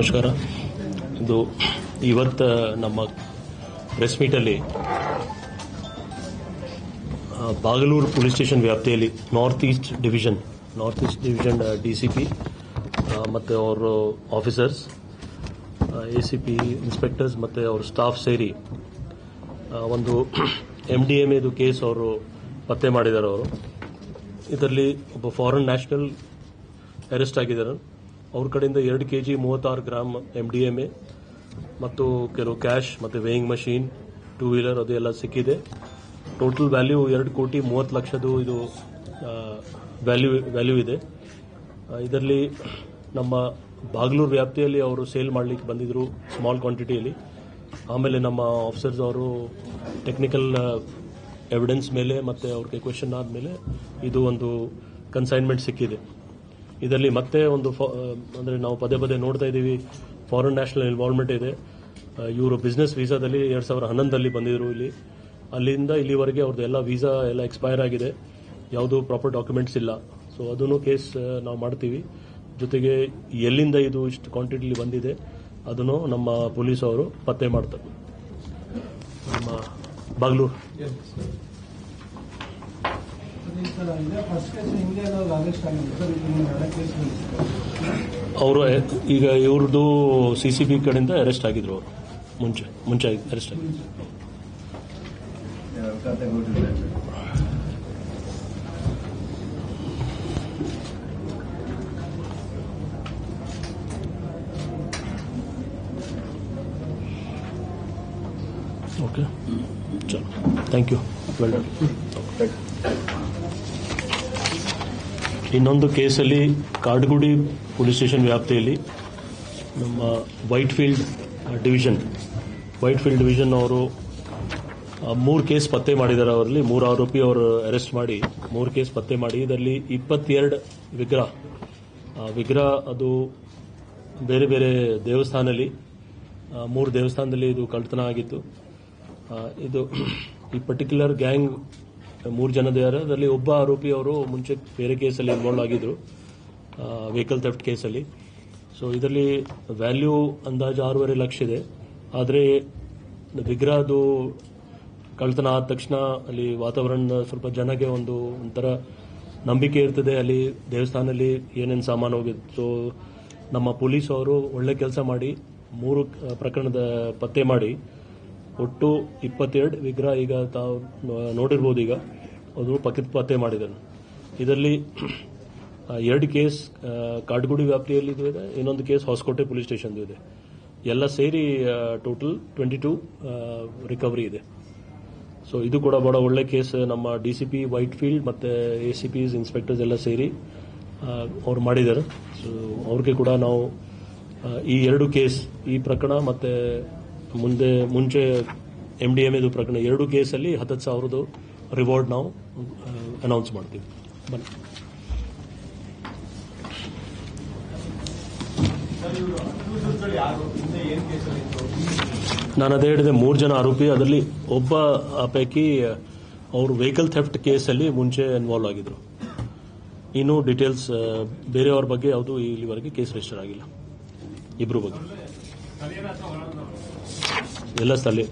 ನಮಸ್ಕಾರ. ಇದು ಇವತ್ತು ನಮ್ಮ ಪ್ರೆಸ್ ಮೀಟಲ್ಲಿ ಬಾಗಲೂರು ಪೊಲೀಸ್ ಸ್ಟೇಷನ್ ವ್ಯಾಪ್ತಿಯಲ್ಲಿ north east division north east division D C P ಮತ್ತು ಅವರು officers A C P inspectors ಮತ್ತು ಅವ್ರ ಸ್ಟಾಫ್ ಸೇರಿ ಒಂದು ಎಂ ಡಿ ಎಂ ಎದು ಕೇಸ್ ಅವರು ಪತ್ತೆ ಮಾಡಿದ್ದಾರೆ ಅವರು. ಇದರಲ್ಲಿ ಒಬ್ಬ ಫಾರಿನ್ ನ್ಯಾಷನಲ್ ಅರೆಸ್ಟ್ ಆಗಿದ್ದಾರೆ. ಅವ್ರ ಕಡೆಯಿಂದ ಎರಡು ಕೆ ಜಿ ಮೂವತ್ತಾರು gram M D M A ಮತ್ತು ಕೆಲವು ಕ್ಯಾಶ್ ಮತ್ತು ವೇಯಿಂಗ್ ಮಷೀನ್ ಟೂ ವೀಲರ್ ಅದು ಎಲ್ಲ ಸಿಕ್ಕಿದೆ. ಟೋಟಲ್ ವ್ಯಾಲ್ಯೂ ಎರಡು ಕೋಟಿ ಮೂವತ್ತು ಲಕ್ಷದ್ದು ಇದು ವ್ಯಾಲ್ಯೂ ವ್ಯಾಲ್ಯೂ ಇದೆ. ಇದರಲ್ಲಿ ನಮ್ಮ ಬಾಗ್ಲೂರು ವ್ಯಾಪ್ತಿಯಲ್ಲಿ ಅವರು ಸೇಲ್ ಮಾಡಲಿಕ್ಕೆ ಬಂದಿದ್ರು ಸ್ಮಾಲ್ ಕ್ವಾಂಟಿಟಿಯಲ್ಲಿ ಆಮೇಲೆ ನಮ್ಮ ಆಫೀಸರ್ಸ್ ಅವರು ಟೆಕ್ನಿಕಲ್ ಎವಿಡೆನ್ಸ್ ಮೇಲೆ ಮತ್ತು ಅವ್ರಿಗೆ ಕ್ವೆಶನ್ ಆದಮೇಲೆ ಇದು ಒಂದು ಕನ್ಸೈನ್ಮೆಂಟ್ ಸಿಕ್ಕಿದೆ. ಇದರಲ್ಲಿ ಮತ್ತೆ ಒಂದು ಅಂದರೆ ನಾವು ಪದೇ ಪದೇ ನೋಡ್ತಾ ಇದ್ದೀವಿ ಫಾರಿನ್ ನ್ಯಾಷನಲ್ ಇನ್ವಾಲ್ವ್ಮೆಂಟ್ ಇದೆ. ಇವರು ಬಿಸ್ನೆಸ್ ವೀಸಾದಲ್ಲಿ ಎರಡು ಸಾವಿರ ಹನ್ನೊಂದರಲ್ಲಿ ಬಂದಿದ್ರು ಇಲ್ಲಿ. ಅಲ್ಲಿಂದ ಇಲ್ಲಿವರೆಗೆ ಅವ್ರದ್ದು ಎಲ್ಲ ವೀಸಾ ಎಲ್ಲ ಎಕ್ಸ್ಪೈರ್ ಆಗಿದೆ. ಯಾವುದು ಪ್ರಾಪರ್ ಡಾಕ್ಯುಮೆಂಟ್ಸ್ ಇಲ್ಲ. ಸೊ ಅದನ್ನು ಕೇಸ್ ನಾವು ಮಾಡ್ತೀವಿ. ಜೊತೆಗೆ ಎಲ್ಲಿಂದ ಇದು ಇಷ್ಟು ಕ್ವಾಂಟಿಟಿಲಿ ಬಂದಿದೆ, ಅದನ್ನು ನಮ್ಮ ಪೊಲೀಸ್ ಅವರು ಪತ್ತೆ ಮಾಡ್ತಾರೆ. ನಮ್ಮ ಬಾಗ್ಲೂರು ಫಸ್ಟ್ ಕೇಸ್ ಹಿಂದೆ ಅರೆಸ್ಟ್ ಆಗಿದೆ ಸರ್ ಇದು ನೀವು ಎರಡನೇ ಕೇಸ್ ಅವರು ಈಗ ಇವ್ರದ್ದು ಸಿ ಸಿ ಬಿ ಕಡೆಯಿಂದ ಅರೆಸ್ಟ್ ಆಗಿದ್ರು ಅವರು. ಮುಂಚೆ ಮುಂಚೆ ಅರೆಸ್ಟ್ ಆಗಿದ್ರು. ಓಕೆ ಚಲೋ ಥ್ಯಾಂಕ್ ಯು ವೆಲ್ ಡನ್ ಇನ್ನೊಂದು ಕೇಸಲ್ಲಿ ಕಾಡ್ಗುಡಿ ಪೊಲೀಸ್ ಸ್ಟೇಷನ್ ವ್ಯಾಪ್ತಿಯಲ್ಲಿ ನಮ್ಮ Whitefield division Whitefield division ಅವರು ಮೂರು ಕೇಸ್ ಪತ್ತೆ ಮಾಡಿದ್ದಾರೆ ಅವರಲ್ಲಿ. ಮೂರು ಆರೋಪಿ ಅವರು ಅರೆಸ್ಟ್ ಮಾಡಿ, ಮೂರು ಕೇಸ್ ಪತ್ತೆ ಮಾಡಿ. ಇದರಲ್ಲಿ ಇಪ್ಪತ್ತೆರಡು ವಿಗ್ರಹ ವಿಗ್ರಹ ಅದು ಬೇರೆ ಬೇರೆ ದೇವಸ್ಥಾನದಲ್ಲಿ ಮೂರು ದೇವಸ್ಥಾನದಲ್ಲಿ ಇದು ಕಳ್ತನ ಆಗಿತ್ತು. ಇದು ಈ ಪರ್ಟಿಕ್ಯುಲರ್ ಗ್ಯಾಂಗ್ ಮೂರು ಜನದ ಅದರಲ್ಲಿ ಒಬ್ಬ ಆರೋಪಿ ಅವರು ಮುಂಚೆ ಬೇರೆ ಕೇಸಲ್ಲಿ ಇನ್ವಾಲ್ವ್ ಆಗಿದ್ರು ವೆಹಿಕಲ್ ಥೆಫ್ಟ್ ಕೇಸಲ್ಲಿ. ಸೊ ಇದರಲ್ಲಿ ವ್ಯಾಲ್ಯೂ ಅಂದಾಜು ಆರೂವರೆ ಲಕ್ಷ ಇದೆ. ಆದರೆ ವಿಗ್ರಹದು ಕಳ್ತನ ಆದ ತಕ್ಷಣ ಅಲ್ಲಿ ವಾತಾವರಣ ಸ್ವಲ್ಪ ಜನಕ್ಕೆ ಒಂದು, ಒಂಥರ ನಂಬಿಕೆ ಇರ್ತದೆ. ಅಲ್ಲಿ ದೇವಸ್ಥಾನದಲ್ಲಿ ಏನೇನು ಸಾಮಾನು ಹೋಗಿದೆ ಸೊ ನಮ್ಮ ಪೊಲೀಸ್ ಅವರು ಒಳ್ಳೆ ಕೆಲಸ ಮಾಡಿ, ಮೂರು ಪ್ರಕರಣದ ಪತ್ತೆ ಮಾಡಿ ಒಟ್ಟು ಇಪ್ಪತ್ತೆರಡು ವಿಗ್ರಹ ಈಗ ತಾವು ನೋಡಿರ್ಬೋದು ಈಗ. ಅದು ಪಕ್ಕದ ಪತ್ತೆ ಮಾಡಿದ್ದಾರೆ ಇದರಲ್ಲಿ ಎರಡು ಕೇಸ್ ಕಾಡ್ಗುಡಿ ವ್ಯಾಪ್ತಿಯಲ್ಲಿ ಇದು ಇದೆ ಇನ್ನೊಂದು ಕೇಸ್ ಹೊಸಕೋಟೆ ಪೊಲೀಸ್ ಸ್ಟೇಷನ್ ಇದೆ. ಎಲ್ಲ ಸೇರಿ ಟೋಟಲ್ ಟ್ವೆಂಟಿ ಟೂ ರಿಕವರಿ ಇದೆ. ಸೊ, ಇದು ಕೂಡ ಬಹಳ ಒಳ್ಳೆ ಕೇಸ್. ನಮ್ಮ D C P Whitefield ಮತ್ತೆ ಎ ಸಿ ಪಿಸ್ ಇನ್ಸ್ಪೆಕ್ಟರ್ಸ್ ಎಲ್ಲ ಸೇರಿ ಅವ್ರು ಮಾಡಿದ್ದಾರೆ. ಸೊ, ಅವ್ರಿಗೆ ಕೂಡ ನಾವು ಈ ಎರಡು ಕೇಸ್, ಈ ಪ್ರಕರಣ ಮತ್ತೆ ಮುಂದೆ, ಮುಂಚೆ ಎಂ ಡಿ ಎಂ ಎದು ಪ್ರಕರಣ ಎರಡು ಕೇಸಲ್ಲಿ ಹತ್ತು ಸಾವಿರದ್ದು ರಿವಾರ್ಡ್ ನಾವು ಅನೌನ್ಸ್ ಮಾಡ್ತೀವಿ. ಬನ್ನಿ. ನಾನು ಅದೇ ಹೇಳಿದೆ, ಮೂರು ಜನ ಆರೋಪಿ, ಅದರಲ್ಲಿ ಒಬ್ಬ ಆ ಪೈಕಿ ಅವರು ವೆಹಿಕಲ್ ಥೆಫ್ಟ್ ಕೇಸಲ್ಲಿ ಮುಂಚೆ ಇನ್ವಾಲ್ವ್ ಆಗಿದ್ರು. ಇನ್ನು ಡೀಟೇಲ್ಸ್ ಬೇರೆಯವ್ರ ಬಗ್ಗೆ ಯಾವುದು ಇಲ್ಲಿವರೆಗೆ ಕೇಸ್ ರಿಜಿಸ್ಟರ್ ಆಗಿಲ್ಲ. ಇಬ್ರು ಬಗ್ಗೆ. ಎಲ್ಲ ಸ್ಥಳೀಯ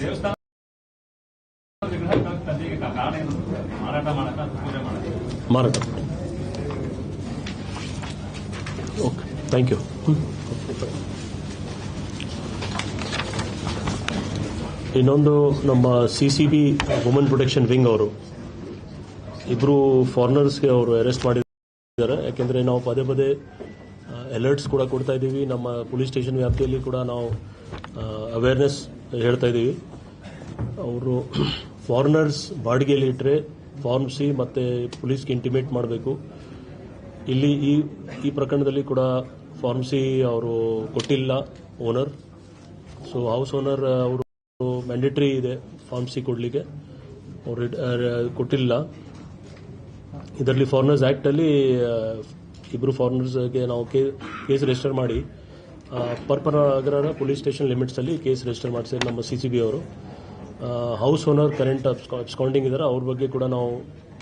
ದೇವಸ್ಥಾನ ವಿಗ್ರಹ ತಂದೆಗೆ ಕಾರಣ ಏನು ಮಾರಾಟ ಮಾಡಕ ಪೂಜೆ ಮಾಡಕ್ಕೆ ಮಾರಾಟ ಓಕೆ ಥ್ಯಾಂಕ್ ಯು ಇನ್ನೊಂದು ನಮ್ಮ ಸಿ ಸಿ ಪ್ರೊಟೆಕ್ಷನ್ ವಿಂಗ್ ಅವರು ಇಬ್ಬರು ಫಾರಿನರ್ಸ್ಗೆ ಅವರು ಅರೆಸ್ಟ್ ಮಾಡಿದ್ದಾರೆ. ಯಾಕೆಂದರೆ ನಾವು ಪದೇ ಪದೇ ಅಲರ್ಟ್ಸ್ ಕೂಡ ಕೊಡ್ತಾ ಇದ್ದೀವಿ. ನಮ್ಮ ಪೊಲೀಸ್ ಸ್ಟೇಷನ್ ವ್ಯಾಪ್ತಿಯಲ್ಲಿ ಕೂಡ ನಾವು ಅವೇರ್ನೆಸ್ ಹೇಳ್ತಾ ಇದ್ದೀವಿ. ಅವರು ಫಾರಿನರ್ಸ್ ಬಾಡಿಗೆಯಲ್ಲಿ ಇಟ್ಟರೆ ಫಾರ್ಮ್ಸಿ ಮತ್ತು ಪೊಲೀಸ್ಗೆ ಇಂಟಿಮೇಟ್ ಮಾಡಬೇಕು. ಇಲ್ಲಿ ಈ ಈ ಪ್ರಕರಣದಲ್ಲಿ ಕೂಡ ಫಾರ್ಮ್ಸಿ ಅವರು ಕೊಟ್ಟಿಲ್ಲ ಓನರ್ ಸೊ ಹೌಸ್ ಓನರ್ ಅವರು ಮ್ಯಾಂಡೇಟ್ರಿ ಇದೆ ಫಾರ್ಮ್ ಸಿ ಕೊಡಲಿಕ್ಕೆ. ಅವ್ರು ಕೊಟ್ಟಿಲ್ಲ. ಇದರಲ್ಲಿ ಫಾರಿನರ್ಸ್ ಆ್ಯಕ್ಟಲ್ಲಿ ಇಬ್ಬರು ಫಾರಿನರ್ಸ್ಗೆ ನಾವು ಕೇಸ್ ರಿಜಿಸ್ಟರ್ ಮಾಡಿ. ಪರ್ಪನ ಅಗ್ರಹಾರ ಪೊಲೀಸ್ ಸ್ಟೇಷನ್ ಲಿಮಿಟ್ಸಲ್ಲಿ ಕೇಸ್ ರಿಜಿಸ್ಟರ್ ಮಾಡಿಸಿದ್ರು ನಮ್ಮ ಸಿ ಸಿ ಬಿ ಅವರು. ಹೌಸ್ ಓನರ್ ಕರೆಂಟ್ ಅಬ್ಸ್ಕೌಂಡಿಂಗ್ ಇದ್ದಾರೆ ಅವ್ರ ಬಗ್ಗೆ ಕೂಡ ನಾವು,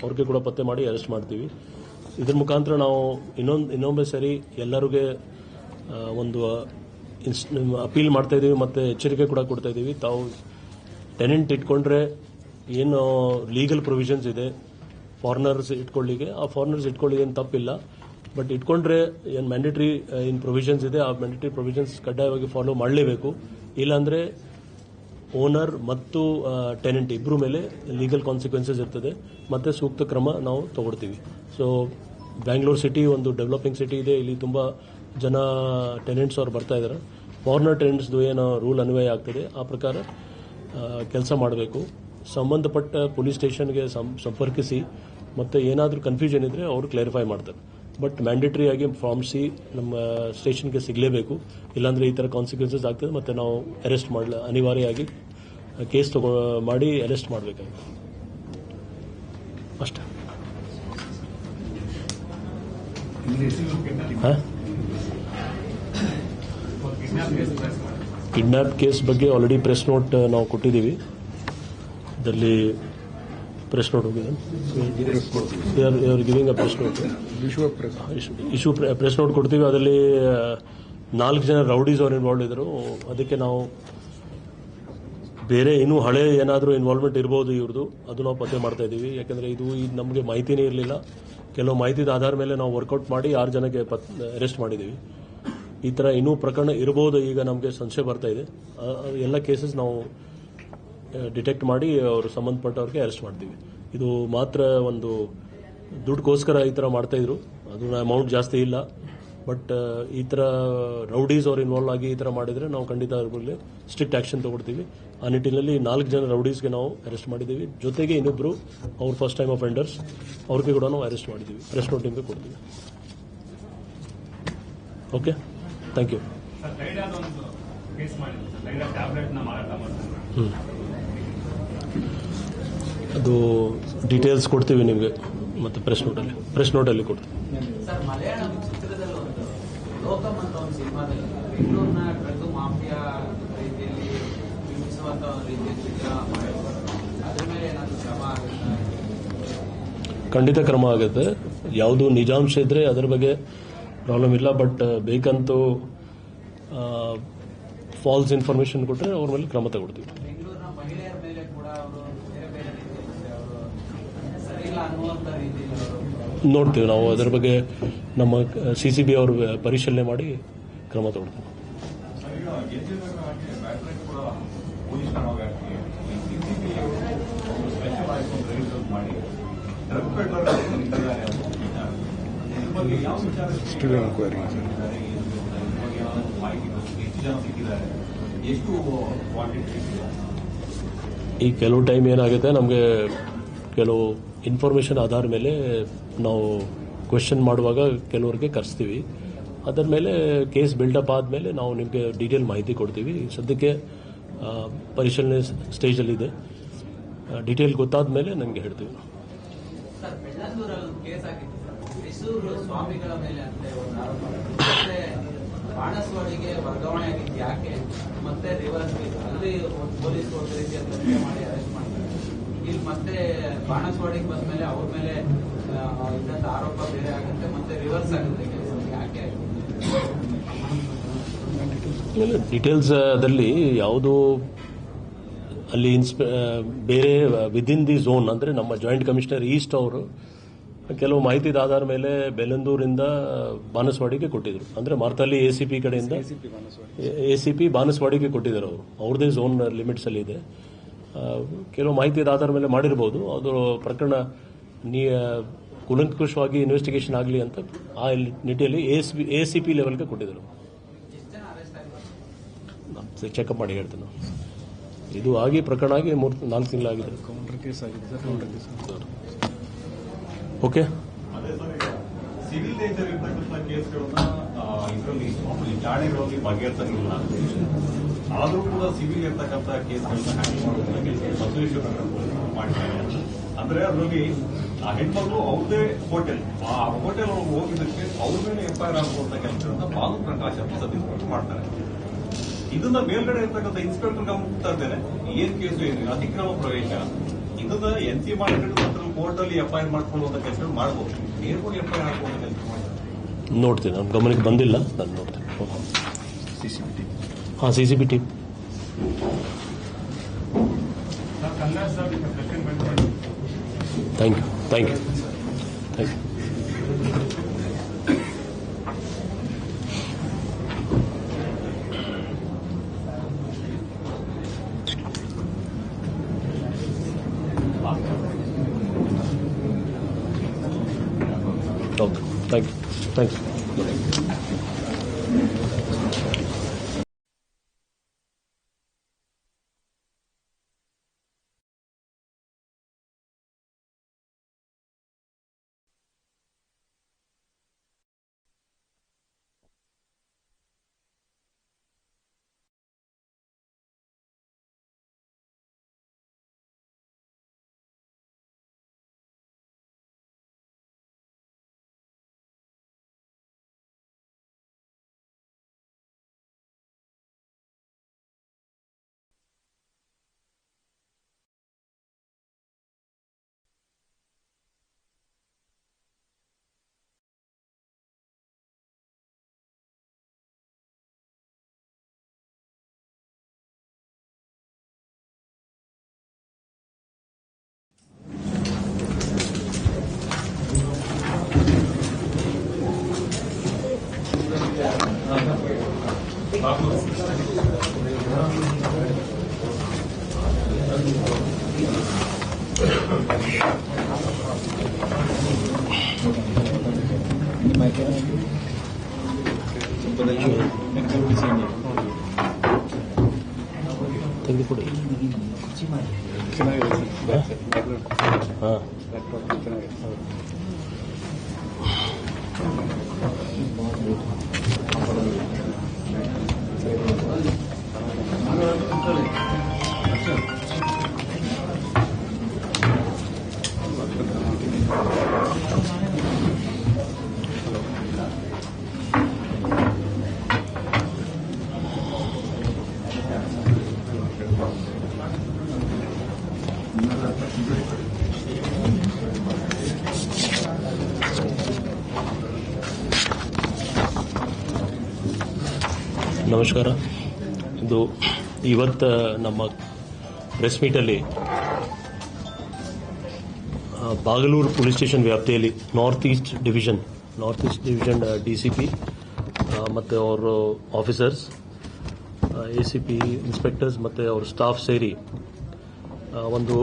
ಅವ್ರಿಗೆ ಕೂಡ ಪತ್ತೆ ಮಾಡಿ ಅರೆಸ್ಟ್ ಮಾಡ್ತೀವಿ. ಇದ್ರ ಮುಖಾಂತರ ನಾವು ಇನ್ನೊಂದು, ಇನ್ನೊಮ್ಮೆ ಸರಿ ಎಲ್ಲರಿಗೆ ಒಂದು ಅಪೀಲ್ ಮಾಡ್ತಾ ಇದ್ದೀವಿ ಮತ್ತು ಎಚ್ಚರಿಕೆ ಕೂಡ ಕೊಡ್ತಾ ಇದ್ದೀವಿ ತಾವು ಟೆನೆಂಟ್ ಇಟ್ಕೊಂಡ್ರೆ ಏನು ಲೀಗಲ್ ಪ್ರೊವಿಷನ್ಸ್ ಇದೆ ಫಾರಿನರ್ಸ್ ಇಟ್ಕೊಳ್ಳಿಗೆ ಆ ಫಾರಿನರ್ಸ್ ಇಟ್ಕೊಳ್ಳಿ ಏನು ತಪ್ಪಿಲ್ಲ. ಬಟ್ ಇಟ್ಕೊಂಡ್ರೆ ಏನು ಮ್ಯಾಂಡೇಟ್ರಿ ಏನು ಪ್ರೊವಿಷನ್ಸ್ ಇದೆ, ಆ ಮ್ಯಾಂಡೇಟ್ರಿ ಪ್ರೊವಿಷನ್ಸ್ ಕಡ್ಡಾಯವಾಗಿ ಫಾಲೋ ಮಾಡಲೇಬೇಕು. ಇಲ್ಲಾಂದರೆ ಓನರ್ ಮತ್ತು ಟೆನೆಂಟ್ ಇಬ್ಬರ ಮೇಲೆ ಲೀಗಲ್ ಕಾನ್ಸಿಕ್ವೆನ್ಸಸ್ ಇರ್ತದೆ. ಮತ್ತು ಸೂಕ್ತ ಕ್ರಮ ನಾವು ತಗೊಳ್ತೀವಿ. ಸೊ ಬ್ಯಾಂಗ್ಳೂರ್ ಸಿಟಿ ಒಂದು ಡೆವಲಪಿಂಗ್ ಸಿಟಿ ಇದೆ. ಇಲ್ಲಿ ತುಂಬ ಜನ ಟೆನೆಂಟ್ಸ್ ಅವ್ರು ಬರ್ತಾ ಇದ್ದಾರೆ ಫಾರಿನರ್ ಟೆನೆಂಟ್ಸ್ದು ಏನೋ ರೂಲ್ ಅನ್ವಯ ಆಗ್ತದೆ. ಆ ಪ್ರಕಾರ ಕೆಲಸ ಮಾಡಬೇಕು. ಸಂಬಂಧಪಟ್ಟ ಪೊಲೀಸ್ ಸ್ಟೇಷನ್ಗೆ ಸಂಪರ್ಕಿಸಿ ಮತ್ತೆ ಏನಾದರೂ ಕನ್ಫ್ಯೂಷನ್ ಇದ್ದರೆ ಅವರು ಕ್ಲಾರಿಫೈ ಮಾಡ್ತಾರೆ. ಬಟ್ ಮ್ಯಾಂಡೇಟರಿ ಆಗಿ ಫಾರ್ಮ್ ಸಿ ನಮ್ಮ ಸ್ಟೇಷನ್ಗೆ ಸಿಗಲೇಬೇಕು. ಇಲ್ಲಾಂದರೆ ಈ ಥರ ಕಾನ್ಸಿಕ್ವೆನ್ಸಸ್ ಆಗ್ತದೆ ಮತ್ತೆ ನಾವು ಅರೆಸ್ಟ್ ಮಾಡಲ ಅನಿವಾರ್ಯವಾಗಿ ಕೇಸ್ ತಗೋ ಮಾಡಿ ಅರೆಸ್ಟ್ ಮಾಡಬೇಕಾಗುತ್ತೆ. ಅಷ್ಟೇ. ಹಾಂ? ಕಿಡ್ನಾಪ್ ಕೇಸ್ ಬಗ್ಗೆ ಆಲ್ರೆಡಿ ಪ್ರೆಸ್ ನೋಟ್ ನಾವು ಕೊಟ್ಟಿದ್ದೀವಿ. ಇದರಲ್ಲಿ ಪ್ರೆಸ್ ನೋಟ್ ಹೋಗಿದೆ. Giving a press note issue press note ಕೊಡ್ತೀವಿ. ಅದರಲ್ಲಿ ನಾಲ್ಕು ಜನ ರೌಡೀಸ್ ಅವ್ರು ಇನ್ವಾಲ್ವ್ ಇದ್ದರು ಅದಕ್ಕೆ ನಾವು ಬೇರೆ ಇನ್ನೂ ಹಳೆ ಏನಾದರೂ ಇನ್ವಾಲ್ವ್ಮೆಂಟ್ ಇರ್ಬೋದು ಇವ್ರದ್ದು ಅದು ನಾವು ಪತ್ತೆ ಮಾಡ್ತಾ ಇದ್ದೀವಿ. ಯಾಕಂದರೆ ಇದು ನಮಗೆ ಮಾಹಿತಿನೇ ಇರಲಿಲ್ಲ. ಕೆಲವು ಮಾಹಿತಿದ ಆಧಾರ ಮೇಲೆ ನಾವು ವರ್ಕೌಟ್ ಮಾಡಿ ಆರು ಜನಕ್ಕೆ ಪತ್ ಅರೆಸ್ಟ್ ಮಾಡಿದ್ದೀವಿ. ಈ ಥರ ಇನ್ನೂ ಪ್ರಕರಣ ಇರಬಹುದು ಈಗ ನಮಗೆ ಸಂಶಯ ಬರ್ತಾ ಇದೆ. ಎಲ್ಲ ಕೇಸಸ್ ನಾವು ಡಿಟೆಕ್ಟ್ ಮಾಡಿ ಅವರು ಸಂಬಂಧಪಟ್ಟವ್ರಿಗೆ ಅರೆಸ್ಟ್ ಮಾಡ್ತೀವಿ. ಇದು ಮಾತ್ರ ಒಂದು ದುಡ್ಡುಗೋಸ್ಕರ ಈ ಥರ ಮಾಡ್ತಾ ಇದ್ರು. ಅದು ಅಮೌಂಟ್ ಜಾಸ್ತಿ ಇಲ್ಲ. ಬಟ್ ಈ ಥರ ರೌಡೀಸ್ ಅವ್ರು ಇನ್ವಾಲ್ವ್ ಆಗಿ ಈ ಥರ ಮಾಡಿದರೆ ನಾವು ಖಂಡಿತ ಮೇಲೆ ಸ್ಟ್ರಿಕ್ಟ್ ಆ್ಯಕ್ಷನ್ ತಗೊಳ್ತೀವಿ ಆ ನಿಟ್ಟಿನಲ್ಲಿ ನಾಲ್ಕು ಜನ ರೌಡೀಸ್ಗೆ ನಾವು ಅರೆಸ್ಟ್ ಮಾಡಿದ್ದೀವಿ. ಜೊತೆಗೆ ಇನ್ನೊಬ್ಬರು ಅವ್ರ ಫಸ್ಟ್ ಟೈಮ್ ಅಫೆಂಡರ್ಸ್ ಅವ್ರಿಗೆ ಕೂಡ ನಾವು ಅರೆಸ್ಟ್ ಮಾಡಿದ್ದೀವಿ. ಪ್ರೆಸ್ ನೋಟಿಂಗ್ ಕೊಡ್ತೀವಿ. ಓಕೆ ಥ್ಯಾಂಕ್ ಯು ಸರ್ ಲೈಡಾದ ಒಂದು ಕೇಸ್ ಮಾಡಿದ್ರು. ಸರ್ ಲೈಡಾ ಟ್ಯಾಬ್ಲೆಟ್ನ ಮಾರಾಟ ಮಾಡ್ತಾರೆ. ಹ್ಮ್. ಅದು ಡೀಟೇಲ್ಸ್ ಕೊಡ್ತೀವಿ ನಿಮಗೆ. ಮತ್ತೆ ಪ್ರೆಸ್ ನೋಟಲ್ಲಿ ಪ್ರೆಸ್ ನೋಟಲ್ಲಿ ಕೊಡ್ತೀವಿ. ಸರ್ ಮಲಯಾಳಂ ಚಿತ್ರದಲ್ಲಿ ಒಂದು ಲೋಕಮ್ ಒಂದು ಸಿನಿಮಾದಲ್ಲಿ ಬೆಂಗಳೂರಿನ ಡ್ರಗ್ ಮಾಫಿಯಾ ರೀತಿಯಲ್ಲಿ ಬಿಂಬಿಸುವಂತ ಒಂದು ರೀತಿಯ ಚಿತ್ರ ಮಾಡಿದ್ರು. ಅದ್ರ ಮೇಲೆ ಏನಾದ್ರು ಕ್ರಮ ಆಗುತ್ತಾ? ಖಂಡಿತ ಕ್ರಮ ಆಗುತ್ತೆ. ಯಾವುದು ನಿಜಾಂಶ ಇದ್ರೆ ಅದರ ಬಗ್ಗೆ ಪ್ರಾಬ್ಲಮ್ ಇಲ್ಲ ಬಟ್ ಬೇಕಂತೂ ಫಾಲ್ಸ್ ಇನ್ಫಾರ್ಮೇಶನ್ ಕೊಟ್ಟರೆ ಅವ್ರ ಮೇಲೆ ಕ್ರಮ ತಗೊಳ್ತೀವಿ. ಬೆಂಗಳೂರಿನ ಮಹಿಳೆಯರ ಮೇಲೆ ಕೂಡ ಅವರು ಬೇರೆ ಬೇರೆ ರೀತಿಯಲ್ಲಿ ಅವರು ಸರಿ ಅನ್ನುವಂತ ರೀತಿಯಲ್ಲಿ ನೋಡ್ತೀವಿ ನಾವು ಅದರ ಬಗ್ಗೆ ನಮ್ಮ ಸಿ ಸಿ ಬಿ ಅವರು ಪರಿಶೀಲನೆ ಮಾಡಿ ಕ್ರಮ ತಗೊಳ್ತೀವಿ. ಮಾಡಿ ಡ್ರಗ್ ಪೆಟ್ರೋಲ್ ನಿಂತಿದ್ದಾರೆ ಅವರು. ಇದ್ರ ಬಗ್ಗೆ ಯಾವ ವಿಚಾರ Still inquiry. ಮಾಹಿತಿ ಗೊತ್ತಿದೆ? ಎಷ್ಟು ಜನ ಸಿಕ್ಕಿದ್ದಾರೆ ಎಷ್ಟು ಕ್ವಾಂಟಿಟಿ ಸಿಕ್ಕಿದ್ದಾರೆ ಈ ಕೆಲವು ಟೈಮ್ ಏನಾಗುತ್ತೆ ನಮಗೆ ಕೆಲವು ಇನ್ಫಾರ್ಮೇಷನ್ ಆಧಾರ ಮೇಲೆ ನಾವು ಕ್ವೆಶನ್ ಮಾಡುವಾಗ ಕೆಲವರಿಗೆ ಕರೆಸ್ತೀವಿ ಅದರ ಮೇಲೆ ಕೇಸ್ ಬಿಲ್ಡಪ್ ಆದಮೇಲೆ ನಾವು ನಿಮಗೆ ಡೀಟೇಲ್ ಮಾಹಿತಿ ಕೊಡ್ತೀವಿ ಸದ್ಯಕ್ಕೆ ಆ, ಪರಿಶೀಲನೆ ಸ್ಟೇಜಲ್ಲಿದೆ ಡೀಟೇಲ್ ಗೊತ್ತಾದ ಮೇಲೆ ನನಗೆ ಹೇಳ್ತೀವಿ ಸರ್ ಬೆಳ್ಳಂದೂರಲ್ಲಿ ಒಂದು ಕೇಸ್ ಆಗಿತ್ತು ಸರ್ ಮೈಸೂರು ಸ್ವಾಮಿಗಳ ಮೇಲೆ ಅಂತ ಒಂದು ಆರೋಪ ಮತ್ತೆ ಬಾಣಸ್ವಾಡಿಗೆ ವರ್ಗಾವಣೆ ಆಗಿದ್ದು ಯಾಕೆ? ಮತ್ತೆ ರಿವರ್ಸ್ ಅಲ್ಲಿ ಒಂದು ಪೊಲೀಸ್ ರೀತಿಯ ತನಿಖೆ ಮಾಡಿ ಅರೆಸ್ಟ್ ಮಾಡ್ತಾರೆ. ಇಲ್ಲಿ ಮತ್ತೆ ಬಾಣಸ್ವಾಡಿಗೆ ಬಂದ ಮೇಲೆ ಅವ್ರ ಮೇಲೆ ಇದ್ದಂತ ಆರೋಪ ಬೇರೆ ಆಗುತ್ತೆ. ಮತ್ತೆ ರಿವರ್ಸ್ ಆಗುತ್ತೆ ಕೇಸ್ ಯಾಕೆ ಡೀಟೇಲ್ಸ್ ಅದಲ್ಲಿ ಯಾವುದು ಅಲ್ಲಿ ಇನ್ಸ್ಪೆ ಬೇರೆ ವಿದಿನ್ ದಿ ಝೋನ್ ಅಂದರೆ ನಮ್ಮ ಜಾಯಿಂಟ್ ಕಮಿಷನರ್ ಈಸ್ಟ್ ಅವರು ಕೆಲವು ಮಾಹಿತಿ ಆಧಾರ ಮೇಲೆ ಬೆಲಂದೂರಿಂದ ಬಾನಸವಾಡಿಗೆ ಕೊಟ್ಟಿದ್ರು. ಅಂದ್ರೆ ಮಾರ್ತಲ್ಲಿ ಎ ಸಿ ಪಿ ಕಡೆಯಿಂದ ಎ ಸಿ ಪಿ ಬಾನಸವಾಡಿಗೆ ಕೊಟ್ಟಿದ್ದಾರೆ ಅವರು. ಅವ್ರದೇ ಝೋನ್ ಲಿಮಿಟ್ಸ್ ಅಲ್ಲಿ ಇದೆ ಕೆಲವು ಮಾಹಿತಿ ಆಧಾರ ಮೇಲೆ ಮಾಡಿರ್ಬೋದು. ಅದು ಪ್ರಕರಣ ನೀ ಕುಲಂಕುಷವಾಗಿ ಇನ್ವೆಸ್ಟಿಗೇಷನ್ ಆಗಲಿ ಅಂತ ಆ ನಿಟ್ಟಿನಲ್ಲಿ ಎ ಸಿ ಪಿ ಲೆವೆಲ್ಗೆ ಕೊಟ್ಟಿದ್ರು. ಚೆಕಪ್ ಮಾಡಿ ಹೇಳ್ತೇನೆ. ಇದು ಆಗಿ ಪ್ರಕರಣ ಆಗಿ ಮೂರು ನಾಲ್ಕು ತಿಂಗಳಾಗಿದೆ. ಬಗೆಹರಿಸಂಗಿಲ್ಲ. ಆದರೂ ಕೂಡ ಸಿವಿಲ್ ಇರ್ತಕ್ಕಂಥ ಕೇಸ್ಗಳನ್ನ ಅಂದ್ರೆ ಅದರಲ್ಲಿ ಆ ಹೆಣ್ಮಗಳು ಅವ್ರದೇ ಹೋಟೆಲ್. ಆ ಹೋಟೆಲ್ ಹೋಗಿದ್ದಕ್ಕೆ ಅವ್ರ ಮೇಲೆ ಆಗುವಂತ ಕೆಲಸಗಳನ್ನ ಬಾಲು ಪ್ರಕಾಶ್ ಅಂತ ಮಾಡ್ತಾರೆ. ಇದನ್ನ ಮೇಲ್ಗಡೆ ಇರ್ತಕ್ಕಂಥ ಇನ್ಸ್ಪೆಕ್ಟರ್ ಗಮನಿಸ್ತಾ ಇದ್ದೇನೆ. ಏನ್ ಕೇಸು, ಏನಿಲ್ಲ. ಅತಿಕ್ರಮ ಪ್ರವೇಶ. ಇದನ್ನ ಎನ್ ಸಿ ಮಾಡಿಕೊಂಡು ಕೋರ್ಟ್ ಅಲ್ಲಿ ಎಫ್ಐಆರ್ ಮಾಡ್ಕೊಳ್ಳುವಂತ ಕೆಲಸ ಮಾಡಬಹುದು ನೇರವಾಗಿ ಎಫ್ಐಆರ್ ಹಾಕುವಂತ ಕೆಲಸ ಮಾಡ್ತಾರೆ? ನೋಡ್ತೀನಿ. ನಮ್ಮ ಗಮನಕ್ಕೆ ಬಂದಿಲ್ಲ. ನಾನು ನೋಡ್ತೀನಿ. ಹಾಂ C C B T thank you thank you thank you ನಮಸ್ಕಾರ. ಇದು ಇವತ್ತು ನಮ್ಮ ಪ್ರೆಸ್ ಮೀಟಲ್ಲಿ ಬಾಗಲೂರು ಪೊಲೀಸ್ ಸ್ಟೇಷನ್ ವ್ಯಾಪ್ತಿಯಲ್ಲಿ north east division north east division D C P ಮತ್ತು ಅವರು officers A C P inspectors ಮತ್ತು ಅವ್ರ ಸ್ಟಾಫ್ ಸೇರಿ ಒಂದು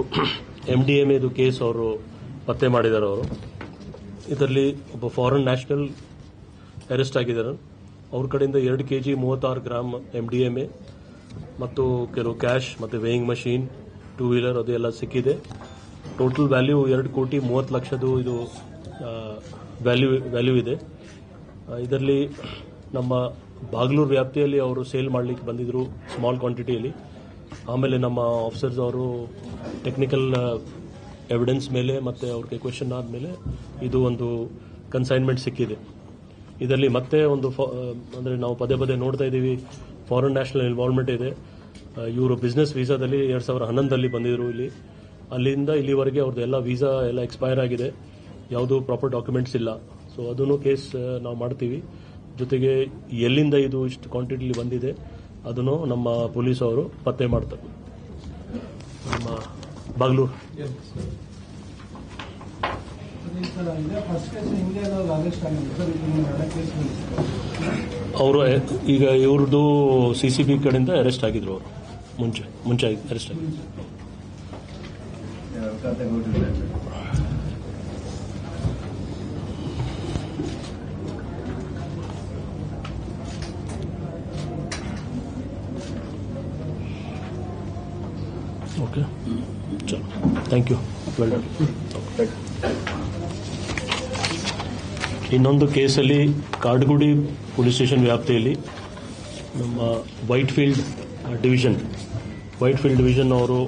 ಎಂ ಡಿ ಎಂ ಎದು ಕೇಸ್ ಅವರು ಪತ್ತೆ ಮಾಡಿದ್ದಾರೆ ಅವರು. ಇದರಲ್ಲಿ ಒಬ್ಬ ಫಾರಿನ್ ನ್ಯಾಷನಲ್ ಅರೆಸ್ಟ್ ಆಗಿದ್ದಾರೆ ಅವ್ರ ಕಡೆಯಿಂದ ಎರಡು ಕೆ ಜಿ ಮೂವತ್ತಾರು gram M D M A ಮತ್ತು ಕೆಲವು ಕ್ಯಾಶ್ ಮತ್ತು ವೇಯಿಂಗ್ ಮಷೀನ್ ಟೂ ವೀಲರ್ ಅದು ಎಲ್ಲ ಸಿಕ್ಕಿದೆ. ಟೋಟಲ್ ವ್ಯಾಲ್ಯೂ ಎರಡು ಕೋಟಿ ಮೂವತ್ತು ಲಕ್ಷದು ಇದು ವ್ಯಾಲ್ಯೂ ವ್ಯಾಲ್ಯೂ ಇದೆ. ಇದರಲ್ಲಿ ನಮ್ಮ ಬಾಗ್ಲೂರು ವ್ಯಾಪ್ತಿಯಲ್ಲಿ ಅವರು ಸೇಲ್ ಮಾಡಲಿಕ್ಕೆ ಬಂದಿದ್ರು ಸ್ಮಾಲ್ ಕ್ವಾಂಟಿಟಿಯಲ್ಲಿ ಆಮೇಲೆ ನಮ್ಮ ಆಫೀಸರ್ಸ್ ಅವರು ಟೆಕ್ನಿಕಲ್ ಎವಿಡೆನ್ಸ್ ಮೇಲೆ ಮತ್ತು ಅವ್ರಿಗೆ ಕ್ವೆಶನ್ ಆದಮೇಲೆ ಇದು ಒಂದು ಕನ್ಸೈನ್ಮೆಂಟ್ ಸಿಕ್ಕಿದೆ. ಇದರಲ್ಲಿ ಮತ್ತೆ ಒಂದು ಅಂದ್ರೆ ನಾವು ಪದೇ ಪದೇ ನೋಡ್ತಾ ಇದ್ದೀವಿ ಫಾರಿನ್ ನ್ಯಾಷನಲ್ ಇನ್ವಾಲ್ವ್ಮೆಂಟ್ ಇದೆ. ಇವರು ಬಿಸ್ನೆಸ್ ವೀಸಾದಲ್ಲಿ ಎರಡು ಸಾವಿರದ ಹನ್ನೊಂದರಲ್ಲಿ ಬಂದಿದ್ರು ಇಲ್ಲಿ. ಅಲ್ಲಿಂದ ಇಲ್ಲಿವರೆಗೆ ಅವ್ರದ್ದು ಎಲ್ಲ ವೀಸಾ ಎಲ್ಲ ಎಕ್ಸ್ಪೈರ್ ಆಗಿದೆ. ಯಾವುದು ಪ್ರಾಪರ್ ಡಾಕ್ಯುಮೆಂಟ್ಸ್ ಇಲ್ಲ. ಸೊ ಅದನ್ನು ಕೇಸ್ ನಾವು ಮಾಡ್ತೀವಿ. ಜೊತೆಗೆ ಎಲ್ಲಿಂದ ಇದು ಇಷ್ಟು ಕ್ವಾಂಟಿಟಿಲಿ ಬಂದಿದೆ ಅದನ್ನು ನಮ್ಮ ಪೊಲೀಸ್ ಅವರು ಪತ್ತೆ ಮಾಡ್ತಾರೆ. ನಮ್ಮ ಬಾಗ್ಲೂರು ಈ ಥರ ಇದೆ ಫಸ್ಟ್ ಕೇಸ್ ಹಿಂದೆ ಏನೋ ಅರೆಸ್ಟ್ ಆಗಿದೆ ಸರ್ ಇನ್ನು ಎರಡು ಕೇಸ್ ಅವರು ಈಗ ಇವ್ರದ್ದು ಸಿ ಸಿ ಬಿ ಕಡೆಯಿಂದ ಅರೆಸ್ಟ್ ಆಗಿದ್ರು ಅವರು. ಮುಂಚೆ ಮುಂಚೆ ಅರೆಸ್ಟ್ ಆಗಿದ್ರು. ಓಕೆ ಚಲೋ ಥ್ಯಾಂಕ್ ಯು ವೆಲ್ ಡನ್ ಇನ್ನೊಂದು ಕೇಸಲ್ಲಿ ಕಾಡ್ಗುಡಿ ಪೊಲೀಸ್ ಸ್ಟೇಷನ್ ವ್ಯಾಪ್ತಿಯಲ್ಲಿ ನಮ್ಮ Whitefield division Whitefield division ಅವರು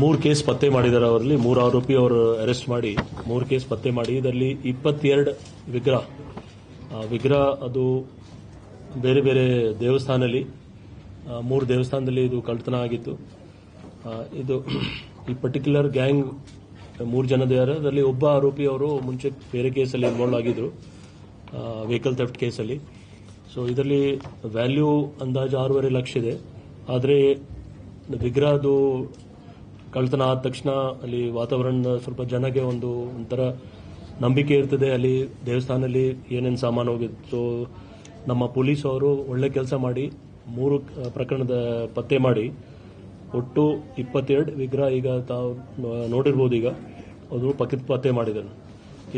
ಮೂರು ಕೇಸ್ ಪತ್ತೆ ಮಾಡಿದ್ದಾರೆ ಅವರಲ್ಲಿ. ಮೂರು ಆರೋಪಿ ಅವರು ಅರೆಸ್ಟ್ ಮಾಡಿ ಮೂರು ಕೇಸ್ ಪತ್ತೆ ಮಾಡಿ. ಇದರಲ್ಲಿ ಇಪ್ಪತ್ತೆರಡು ವಿಗ್ರಹ ವಿಗ್ರಹ ಅದು ಬೇರೆ ಬೇರೆ ದೇವಸ್ಥಾನದಲ್ಲಿ ಮೂರು ದೇವಸ್ಥಾನದಲ್ಲಿ ಇದು ಕಳ್ತನ ಆಗಿತ್ತು. ಇದು ಈ ಪರ್ಟಿಕ್ಯುಲರ್ ಗ್ಯಾಂಗ್ ಮೂರು ಜನದ ಒಬ್ಬ ಆರೋಪಿ ಅವರು ಮುಂಚೆ ಬೇರೆ ಕೇಸಲ್ಲಿ ಇನ್ವಾಲ್ವ್ ಆಗಿದ್ರು. ವೆಹಿಕಲ್ ಥೆಫ್ಟ್ ಕೇಸಲ್ಲಿ. ಸೊ ಇದರಲ್ಲಿ ವ್ಯಾಲ್ಯೂ ಅಂದಾಜು ಆರೂವರೆ ಲಕ್ಷ ಇದೆ. ಆದರೆ ವಿಗ್ರಹದು ಕಳ್ತನ ಆದ ತಕ್ಷಣ ಅಲ್ಲಿ ವಾತಾವರಣ ಸ್ವಲ್ಪ ಜನಗೆ ಒಂದು, ಒಂಥರ ನಂಬಿಕೆ ಇರ್ತದೆ. ಅಲ್ಲಿ ದೇವಸ್ಥಾನದಲ್ಲಿ ಏನೇನು ಸಾಮಾನು ಹೋಗಿದೆ ಸೊ ನಮ್ಮ ಪೊಲೀಸ್ ಅವರು ಒಳ್ಳೆ ಕೆಲಸ ಮಾಡಿ, ಮೂರು ಪ್ರಕರಣದ ಪತ್ತೆ ಮಾಡಿ, ಒಟ್ಟು ಇಪ್ಪತ್ತೆರಡು ವಿಗ್ರಹ ಈಗ ತಾವು ನೋಡಿರ್ಬೋದು ಈಗ. ಪಕ್ಕದ ಪತ್ತೆ ಮಾಡಿದ್ದಾರೆ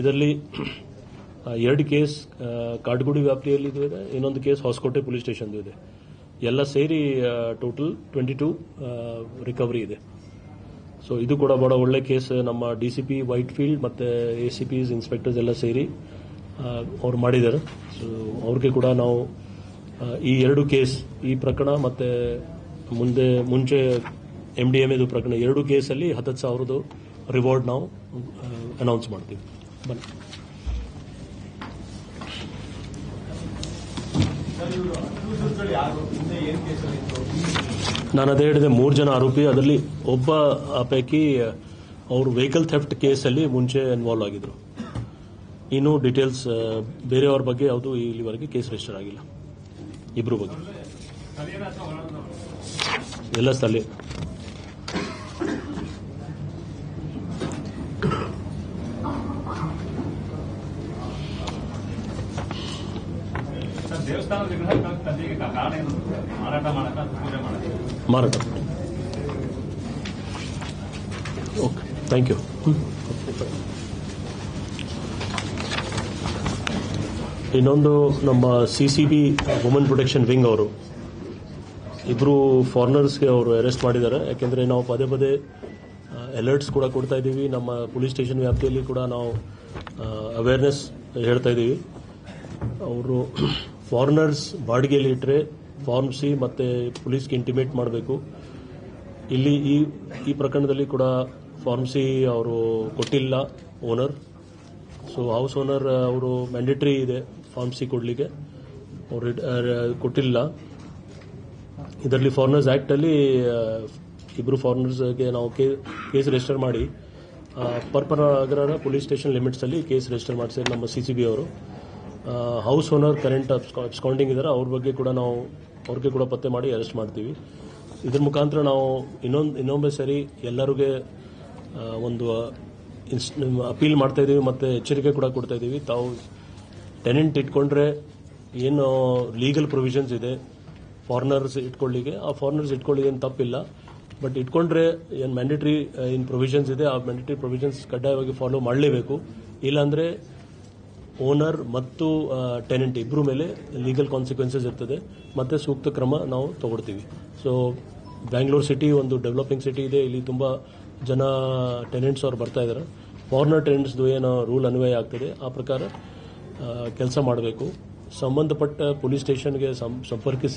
ಇದರಲ್ಲಿ ಎರಡು ಕೇಸ್ ಕಾಡ್ಗುಡಿ ವ್ಯಾಪ್ತಿಯಲ್ಲಿ ಇದು ಇದೆ, ಇನ್ನೊಂದು ಕೇಸ್ ಹೊಸಕೋಟೆ ಪೊಲೀಸ್ ಸ್ಟೇಷನ್ದು ಇದೆ. ಎಲ್ಲ ಸೇರಿ ಟೋಟಲ್ ಟ್ವೆಂಟಿ ಟೂ ರಿಕವರಿ ಇದೆ. ಸೊ, ಇದು ಕೂಡ ಬಹಳ ಒಳ್ಳೆ ಕೇಸ್. ನಮ್ಮ D C P Whitefield ಮತ್ತು ಎ ಸಿ ಪಿಸ್ ಇನ್ಸ್ಪೆಕ್ಟರ್ಸ್ ಎಲ್ಲ ಸೇರಿ ಅವ್ರು ಮಾಡಿದ್ದಾರೆ. ಸೊ, ಅವ್ರಿಗೆ ಕೂಡ ನಾವು ಈ ಎರಡು ಕೇಸ್, ಈ ಪ್ರಕರಣ ಮತ್ತು ಮುಂದೆ, ಮುಂಚೆ ಎಂ ಡಿ ಎಂ ಇದು ಪ್ರಕರಣ, ಎರಡು ಕೇಸಲ್ಲಿ ಹತ್ತತ್ತು ಸಾವಿರದ್ದು ರಿವಾರ್ಡ್ ನಾವು ಅನೌನ್ಸ್ ಮಾಡ್ತೀವಿ. ಬನ್ನಿ. ನಾನು ಅದೇ ಹೇಳಿದೆ, ಮೂರು ಜನ ಆರೋಪಿ, ಅದರಲ್ಲಿ ಒಬ್ಬ ಆ ಪೈಕಿ ಅವರು ವೆಹಿಕಲ್ ಥೆಫ್ಟ್ ಕೇಸಲ್ಲಿ ಮುಂಚೆ ಇನ್ವಾಲ್ವ್ ಆಗಿದ್ರು. ಇನ್ನು ಡೀಟೇಲ್ಸ್ ಬೇರೆಯವ್ರ ಬಗ್ಗೆ ಯಾವುದು ಇಲ್ಲಿವರೆಗೆ ಕೇಸ್ ರಿಜಿಸ್ಟರ್ ಆಗಿಲ್ಲ. ಇಬ್ರು ಬಗ್ಗೆ. ಎಲ್ಲ ಸ್ಥಳೀಯ ಸರ್ ದೇವಸ್ಥಾನದ ವಿಗ್ರಹ ತಂದೆಗೆ ಕಾರಣ ಏನು ಮಾರಾಟ ಓಕೆ ಥ್ಯಾಂಕ್ ಯು ಇನ್ನೊಂದು ನಮ್ಮ C C B women protection wing ಅವರು. ಇಬ್ಬರು ಫಾರಿನರ್ಸ್ಗೆ ಅವರು ಅರೆಸ್ಟ್ ಮಾಡಿದ್ದಾರೆ. ಯಾಕೆಂದರೆ ನಾವು ಪದೇ ಪದೇ ಅಲರ್ಟ್ಸ್ ಕೂಡ ಕೊಡ್ತಾ ಇದ್ದೀವಿ. ನಮ್ಮ ಪೊಲೀಸ್ ಸ್ಟೇಷನ್ ವ್ಯಾಪ್ತಿಯಲ್ಲಿ ಕೂಡ ನಾವು ಅವೇರ್ನೆಸ್ ಹೇಳ್ತಾ ಇದ್ದೀವಿ. ಅವರು ಫಾರಿನರ್ಸ್ ಬಾಡಿಗೆಯಲ್ಲಿ ಇಟ್ಟರೆ ಫಾರ್ಮ್ ಸಿ ಮತ್ತು ಪೊಲೀಸ್ಗೆ ಇಂಟಿಮೇಟ್ ಮಾಡಬೇಕು. ಇಲ್ಲಿ ಈ ಈ ಪ್ರಕರಣದಲ್ಲಿ ಕೂಡ ಫಾರ್ಮ್ ಸಿ ಅವರು ಕೊಟ್ಟಿಲ್ಲ ಓನರ್ ಸೊ ಹೌಸ್ ಓನರ್ ಅವರು ಮ್ಯಾಂಡೇಟ್ರಿ ಇದೆ ಫಾರ್ಮ್ ಸಿ ಕೊಡಲಿಕ್ಕೆ. ಅವರು ಕೊಟ್ಟಿಲ್ಲ. ಇದರಲ್ಲಿ ಫಾರಿನರ್ಸ್ ಆ್ಯಕ್ಟಲ್ಲಿ ಇಬ್ಬರು ಫಾರಿನರ್ಸ್ಗೆ ನಾವು ಕೇಸ್ ರಿಜಿಸ್ಟರ್ ಮಾಡಿ ಪರ್ಪರ್ ಅಗ್ರಹಾರ ಪೊಲೀಸ್ ಸ್ಟೇಷನ್ ಲಿಮಿಟ್ಸಲ್ಲಿ ಕೇಸ್ ರಿಜಿಸ್ಟರ್ ಮಾಡಿಸಿದ್ರು ನಮ್ಮ ಸಿ ಸಿ ಬಿ ಅವರು. ಹೌಸ್ ಓನರ್ ಕರೆಂಟ್ ಅಬ್ಸ್ಕೌಂಡಿಂಗ್ ಇದ್ದಾರೆ ಅವ್ರ ಬಗ್ಗೆ ಕೂಡ ನಾವು ಅವ್ರಿಗೆ ಕೂಡ ಪತ್ತೆ ಮಾಡಿ ಅರೆಸ್ಟ್ ಮಾಡ್ತೀವಿ. ಇದ್ರ ಮುಖಾಂತರ ನಾವು ಇನ್ನೊಂದು ಇನ್ನೊಮ್ಮೆ ಸರಿ ಎಲ್ಲರಿಗೆ ಒಂದು ಅಪೀಲ್ ಮಾಡ್ತಾ ಇದ್ದೀವಿ ಮತ್ತು ಎಚ್ಚರಿಕೆ ಕೂಡ ಕೊಡ್ತಾ ಇದ್ದೀವಿ ತಾವು ಟೆನೆಂಟ್ ಇಟ್ಕೊಂಡ್ರೆ ಏನು ಲೀಗಲ್ ಪ್ರೊವಿಷನ್ಸ್ ಇದೆ ಫಾರಿನರ್ಸ್ ಇಟ್ಕೊಳ್ಳಿಗೆ ಆ ಫಾರಿನರ್ಸ್ ಇಟ್ಕೊಳ್ಳಿ ಏನು ತಪ್ಪಿಲ್ಲ. ಬಟ್ ಇಟ್ಕೊಂಡ್ರೆ ಏನು ಮ್ಯಾಂಡೇಟ್ರಿ ಏನು ಪ್ರೊವಿಷನ್ಸ್ ಇದೆ, ಆ ಮ್ಯಾಂಡೇಟ್ರಿ ಪ್ರೊವಿಷನ್ಸ್ ಕಡ್ಡಾಯವಾಗಿ ಫಾಲೋ ಮಾಡಲೇಬೇಕು. ಇಲ್ಲಾಂದರೆ ಓನರ್ ಮತ್ತು ಟೆನೆಂಟ್ ಇಬ್ಬರ ಮೇಲೆ ಲೀಗಲ್ ಕಾನ್ಸಿಕ್ವೆನ್ಸಸ್ ಇರ್ತದೆ. ಮತ್ತು ಸೂಕ್ತ ಕ್ರಮ ನಾವು ತಗೊಳ್ತೀವಿ. ಸೊ ಬ್ಯಾಂಗ್ಳೂರ್ ಸಿಟಿ ಒಂದು ಡೆವಲಪಿಂಗ್ ಸಿಟಿ ಇದೆ. ಇಲ್ಲಿ ತುಂಬ ಜನ ಟೆನೆಂಟ್ಸ್ ಅವ್ರು ಬರ್ತಾ ಇದ್ದಾರೆ ಫಾರ್ನರ್ ಟೆನೆಂಟ್ಸ್ದು ಏನೋ ರೂಲ್ ಅನ್ವಯ ಆಗ್ತದೆ. ಆ ಪ್ರಕಾರ ಕೆಲಸ ಮಾಡಬೇಕು. ಸಂಬಂಧಪಟ್ಟ ಪೊಲೀಸ್ ಸ್ಟೇಷನ್ಗೆ ಸಂಪರ್ಕಿಸಿ